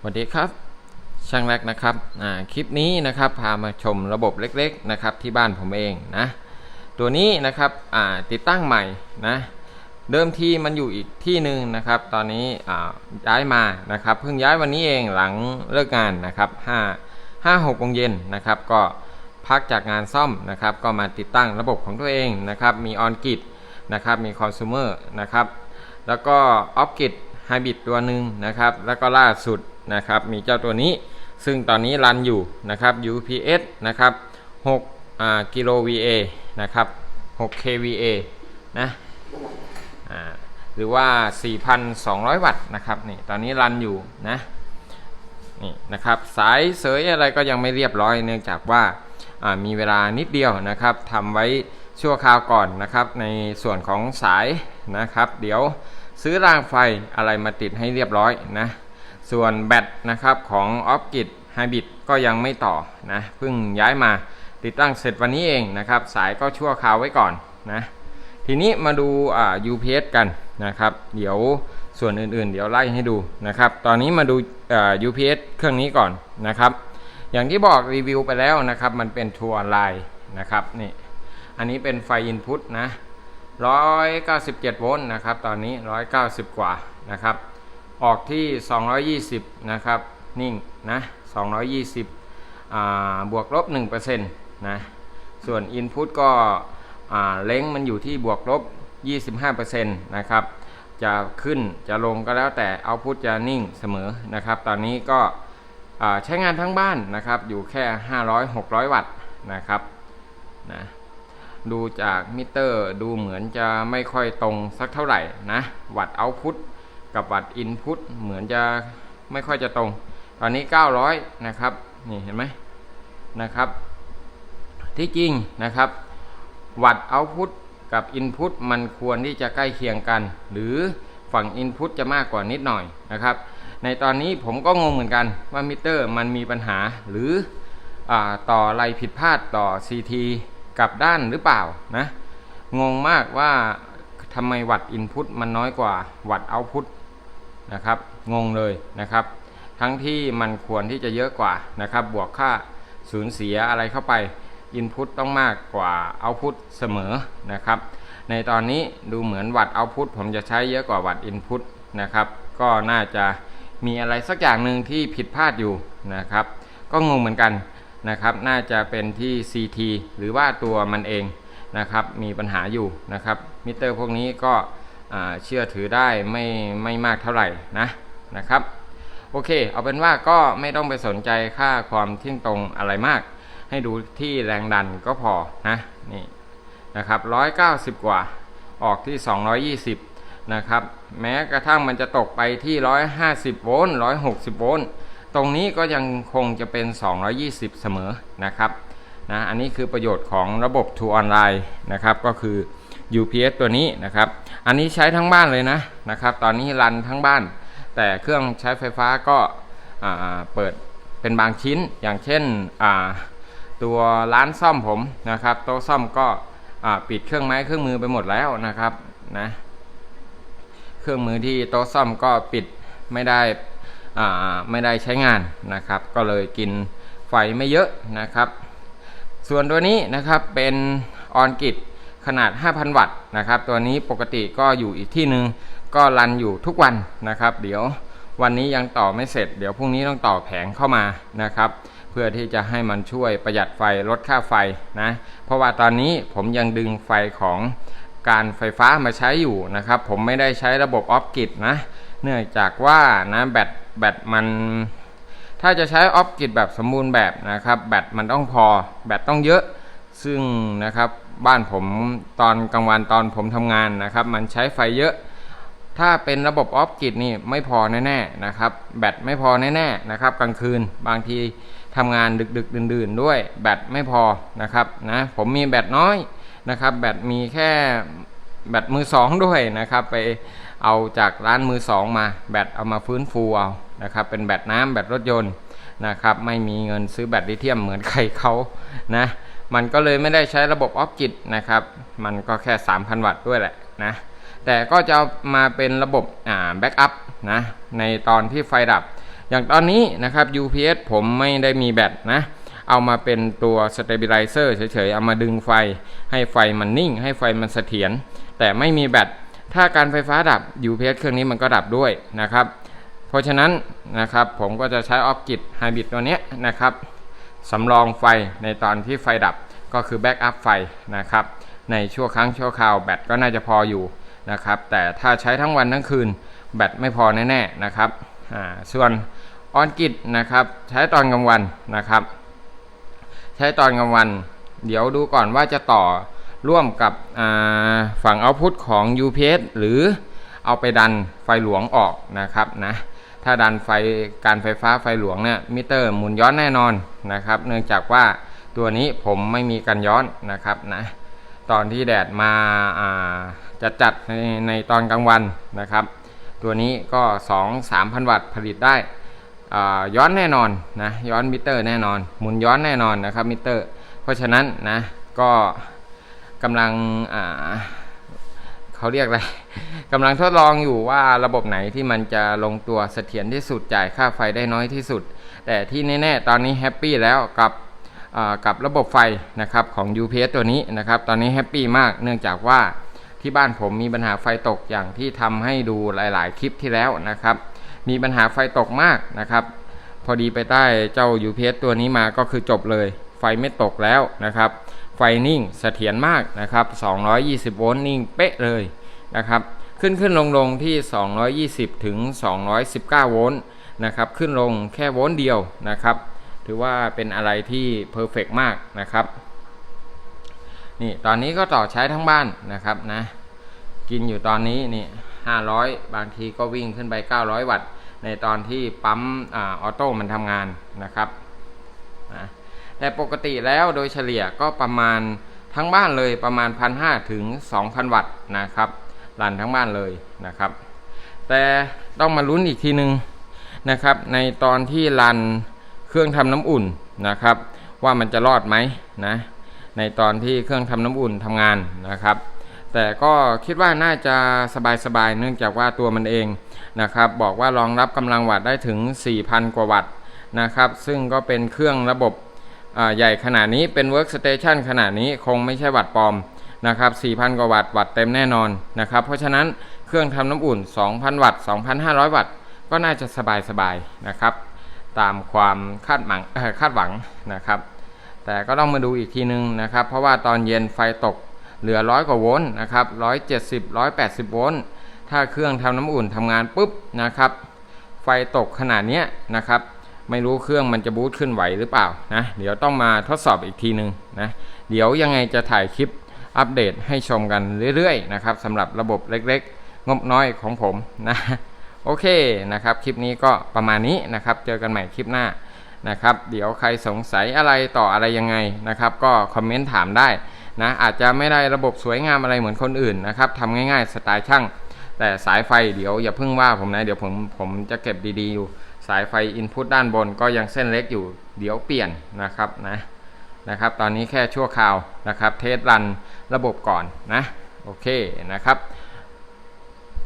สวัสดีครับช่างแรกนะครับคลิปนี้นะครับพามาชมระบบเล็กๆนะครับที่บ้านผมเองนะตัวนี้นะครับติดตั้งใหม่นะเดิมทีมันอยู่อีกที่หนึ่งนะครับ ตอนนี้ย้ายมานะครับเพิ่งย้ายวันนี้เองหลังเลิกงานนะครับ5 5 6โมงเย็นนะครับก็พักจากงานซ่อมนะครับก็มาติดตั้งระบบของตัวเองนะครับมีออนกิดนะครับมีคอน sumer นะครับแล้วก็ออฟกิดไฮบริดตัวหนึ่งนะครับแล้วก็ล่าสุด นะครับมีเจ้าตัวนี้ ซึ่งตอนนี้รันอยู่นะครับ UPS นะครับ6อ่ากิโล VA นะครับ 6 kVA นะอ่าหรือว่า 4,200 วัตต์นะครับนี่ตอนนี้รันอยู่นะนี่นะครับสายเสยอะไรก็ยังไม่เรียบร้อยเนื่องจากว่าอ่ามีเวลานิดเดียวนะครับทำไว้ชั่วคราวก่อนนะครับ ในส่วนของสายนะครับ เดี๋ยวซื้อรางไฟอะไรมาติดให้เรียบร้อยนะ ส่วนแบตนะครับของออฟกิดไฮบริดก็ยังไม่ต่อนะเพิ่งย้ายมาติดตั้งเสร็จวันนี้เองนะครับ สายก็ชั่วคราวไว้ก่อนนะทีนี้มาดูอ่า UPS กันนะครับ เดี๋ยวส่วนอื่นๆ เดี๋ยวไล่ให้ดูนะครับ ตอนนี้มาดูอ่า UPS เครื่องนี้ก่อนนะครับ อย่างที่บอกรีวิวไปแล้วนะครับ มันเป็นทัวร์ไลน์นะครับนี่อันนี้เป็นไฟอินพุตนะ197 โวลต์นะครับ ตอนนี้ 190 กว่านะครับ ออกที่ 220 นะครับ นิ่งนะ220 บวกลบ1%นะส่วน Input ก็เล้งมันอยู่ที่บวกลบ 25%นะครับ จะขึ้นจะลงก็แล้วแต่ Output จะนิ่งเสมอนะครับ ตอนนี้ก็ใช้งานทั้งบ้านนะครับ อยู่แค่ 500-600 วัตต์นะครับนะดูจากมิเตอร์ดูเหมือนจะไม่ค่อยตรงสักเท่าไหร่นะ วัดเอาพุต กับวัดอินพุตเหมือนจะไม่ค่อยจะตรง ตอนนี้ 900 นะครับ นี่เห็นไหมนะครับ ที่จริงนะครับวัดเอาพุตกับอินพุตมันควรที่จะใกล้เคียงกัน หรือฝั่งอินพุตจะมากกว่านิดหน่อยนะครับ ในตอนนี้ผมก็งงเหมือนกันว่ามิเตอร์มันมีปัญหาหรืออต่ออะไรผิดพลาดต่อ CT กับด้านหรือเปล่านะงงมากว่าทำไมวัดอินพุตมันน้อยกว่าวัดเอาพุต นะครับงงเลยนะครับ ทั้งที่มันควรที่จะเยอะกว่านะครับ บวกค่าสูญเสียอะไรเข้าไปอินพุตต้องมากกว่าเอาพุตเสมอนะครับ ในตอนนี้ดูเหมือนวัดเอาพุตผมจะใช้เยอะกว่าวัดอินพุตนะครับ ก็น่าจะมีอะไรสักอย่างหนึ่งที่ผิดพลาดอยู่นะครับ ก็งงเหมือนกันนะครับ น่าจะเป็นที่ CT หรือว่าตัวมันเองนะครับ มีปัญหาอยู่นะครับ มิเตอร์พวกนี้ก็ เชื่อถือได้ไม่ไม่มากเท่าไหร่นะนะครับ โอเค เอาเป็นว่าก็ไม่ต้องไปสนใจค่าความเที่ยงตรงอะไรมาก ให้ดูที่แรงดันก็พอนะนี่นะครับ 190 กว่าออกที่ 220 นะครับ แม้กระทั่งมันจะตกไปที่ 150 โวลต์ 160 โวลต์ ตรงนี้ก็ยังคงจะเป็น 220 เสมอนะครับ นะ อันนี้คือประโยชน์ของระบบ True Online นะครับ ก็คือ UPS ตัวนี้นะครับ อันนี้ใช้ทั้งบ้านเลยนะนะครับ ตอนนี้รันทั้งบ้าน แต่เครื่องใช้ไฟฟ้าก็เปิดเป็นบางชิ้น อย่างเช่นตัวร้านซ่อมผมนะครับ โต๊ะซ่อมก็ปิดเครื่องไม้เครื่องมือไปหมดแล้วนะครับนะเครื่องมือที่โต๊ะซ่อมก็ปิดไม่ได้ไม่ได้ใช้งานนะครับ ก็เลยกินไฟไม่เยอะนะครับ ส่วนตัวนี้นะครับเป็นออนกิต ขนาด 5,000 วัตต์นะครับ ตัวนี้ปกติก็อยู่อีกที่หนึ่งก็รันอยู่ทุกวันนะครับ เดี๋ยววันนี้ยังต่อไม่เสร็จ เดี๋ยวพรุ่งนี้ต้องต่อแผงเข้ามานะครับ เพื่อที่จะให้มันช่วยประหยัดไฟลดค่าไฟนะ เพราะว่าตอนนี้ผมยังดึงไฟของการไฟฟ้ามาใช้อยู่นะครับ ผมไม่ได้ใช้ระบบออฟกิตนะ เนื่องจากว่านะแบตแบตมัน ถ้าจะใช้ออฟกิตแบบสมบูรณ์แบบนะครับ แบตมันต้องพอ แบตต้องเยอะ ซึ่งนะครับบ้านผมตอนกลางวันตอนผมทำงานนะครับ มันใช้ไฟเยอะ ถ้าเป็นระบบออฟกิตนี่ไม่พอแน่ๆนะครับ แบตไม่พอแน่ๆนะครับ กลางคืนบางทีทำงานดึกๆ ดื่นๆ ด้วย แบตไม่พอนะครับนะผมมีแบตน้อยนะครับ แบตมีแค่แบตมือสองด้วยนะครับ ไปเอาจากร้านมือสองมา แบตเอามาฟื้นฟูเอานะครับ เป็นแบตน้ำแบตรถยนต์นะครับ ไม่มีเงินซื้อแบตลิเธียมเหมือนใครเขานะ มันก็เลยไม่ได้ใช้ระบบออฟกิตนะครับ มันก็แค่ 3,000 วัตต์ด้วยแหละนะ แต่ก็จะมาเป็นระบบอ่าแบ็กอัพนะ ในตอนที่ไฟดับ อย่างตอนนี้นะครับ UPS ผมไม่ได้มีแบตนะ เอามาเป็นตัว stabilizer เฉยๆ เอามาดึงไฟ ให้ไฟมันนิ่ง ให้ไฟมันเสถียร แต่ไม่มีแบต ถ้าการไฟฟ้าดับ UPS เครื่องนี้มันก็ดับด้วยนะครับ เพราะฉะนั้นนะครับผมก็จะใช้ออฟกิดไฮบริดตัวนี้นะครับ สำรองไฟในตอนที่ไฟดับก็คือแบ็กอัพไฟนะครับในชั่วครั้งชั่วคราวแบตก็น่าจะพออยู่นะครับแต่ถ้าใช้ทั้งวันทั้งคืนแบตไม่พอแน่ๆนะครับอ่าส่วนออนกิดนะครับใช้ตอนกลางวันนะครับ ใช้ตอนกลางวัน เดี๋ยวดูก่อนว่าจะต่อร่วมกับฝั่งเอาพุทของ UPS หรือเอาไปดันไฟหลวงออกนะครับนะ ถ้าดันไฟการไฟฟ้าไฟหลวงเนี่ยมิเตอร์หมุนย้อนแน่นอนนะครับ เนื่องจากว่าตัวนี้ผมไม่มีกันย้อนนะครับนะตอนที่แดดมาาจะจัดในในตอนกลางวันนะครับ ตัวนี้ก็ 2 3,000 วัตต์ผลิตได้ย้อนแน่นอนนะย้อนมิเตอร์แน่นอน หมุนย้อนแน่นอนนะครับมิเตอร์ เพราะฉะนั้นนะก็กำลัง เขาเรียกอะไรกำลังทดลองอยู่ว่าระบบไหนที่มันจะลงตัวเสถียรที่สุดจ่ายค่าไฟได้น้อยที่สุด แต่ที่แน่ๆตอนนี้แฮปปี้แล้วกับกับระบบไฟนะครับของ UPS ตัวนี้นะครับตอนนี้แฮปปี้มากเนื่องจากว่าที่บ้านผมมีปัญหาไฟตกอย่างที่ทำให้ดูหลาย ๆ คลิปที่แล้วนะครับ มีปัญหาไฟตกมากนะครับ พอดีไปใต้เจ้า UPS ตัวนี้มาก็คือจบเลย ไฟไม่ตกแล้วนะครับ ไฟนิ่งเสถียรมากนะครับ 220 โวลต์นิ่งเป๊ะเลยนะครับ ขึ้นขึ้นลงลงที่ 220 ถึง 219 โวลต์นะครับ ขึ้นลงแค่โวลต์เดียวนะครับ ถือว่าเป็นอะไรที่เพอร์เฟกมากนะครับ นี่ตอนนี้ก็ต่อใช้ทั้งบ้านนะครับนะ กินอยู่ตอนนี้นี่ 500 บางทีก็วิ่งขึ้นไป 900 วัตต์ ในตอนที่ปั๊มอออโต้มันทำงานนะครับนะ แต่ปกติแล้วโดยเฉลี่ยก็ประมาณทั้งบ้านเลยประมาณ 1,500 ถึง 2,000 วัตต์นะครับรันทั้งบ้านเลยนะครับ แต่ต้องมาลุ้นอีกทีนึงนะครับ ในตอนที่รันเครื่องทำน้ำอุ่นนะครับ ว่ามันจะรอดไหมนะในตอนที่เครื่องทำน้ำอุ่นทำงานนะครับ แต่ก็คิดว่าน่าจะสบายๆเนื่องจากว่าตัวมันเองนะครับ บอกว่ารองรับกำลังวัตต์ได้ถึง 4,000 กว่าวัตต์นะครับ ซึ่งก็เป็นเครื่องระบบ ใหญ่ขนาดนี้เป็น workstation ขนาดนี้คงไม่ใช่วัตต์ปลอมนะครับ 4,000 กว่าวัตต์วัตต์เต็มแน่นอนนะครับ เพราะฉะนั้นเครื่องทำน้ำอุ่น 2,000 วัตต์ 2,500 วัตต์ ก็น่าจะสบายๆนะครับ ตามความคาดหวังคาดหวังนะครับ แต่ก็ต้องมาดูอีกทีนึงนะครับ เพราะว่าตอนเย็นไฟตกเหลือร้อยกว่าโวลต์นะครับร้อยเจ็ดสิบร้อยแปดสิบโวลต์ ถ้าเครื่องทำน้ำอุ่นทำงานปุ๊บนะครับ ไฟตกขนาดนี้นะครับ ไม่รู้เครื่องมันจะบูตขึ้นไหวหรือเปล่านะเดี๋ยวต้องมาทดสอบอีกทีนึงนะเดี๋ยวยังไงจะถ่ายคลิปอัปเดตให้ชมกันเรื่อยๆนะครับสำหรับระบบเล็กๆ งบน้อยของผมนะโอเคนะครับ คลิปนี้ก็ประมาณนี้นะครับ เจอกันใหม่คลิปหน้านะครับ เดี๋ยวใครสงสัยอะไรต่ออะไรยังไงนะครับ ก็คอมเมนต์ถามได้นะอาจจะไม่ได้ระบบสวยงามอะไรเหมือนคนอื่นนะครับทำง่ายๆสไตล์ช่าง แต่สายไฟเดี๋ยวอย่าเพิ่งว่าผมนะ เดี๋ยวผมผมจะเก็บดีๆอยู่ สายไฟอินพุตด้านบนก็ยังเส้นเล็กอยู่เดี๋ยวเปลี่ยนนะครับนะนะครับ ตอนนี้แค่ชั่วคราวนะครับ เทสรันระบบก่อนนะ โอเคนะครับ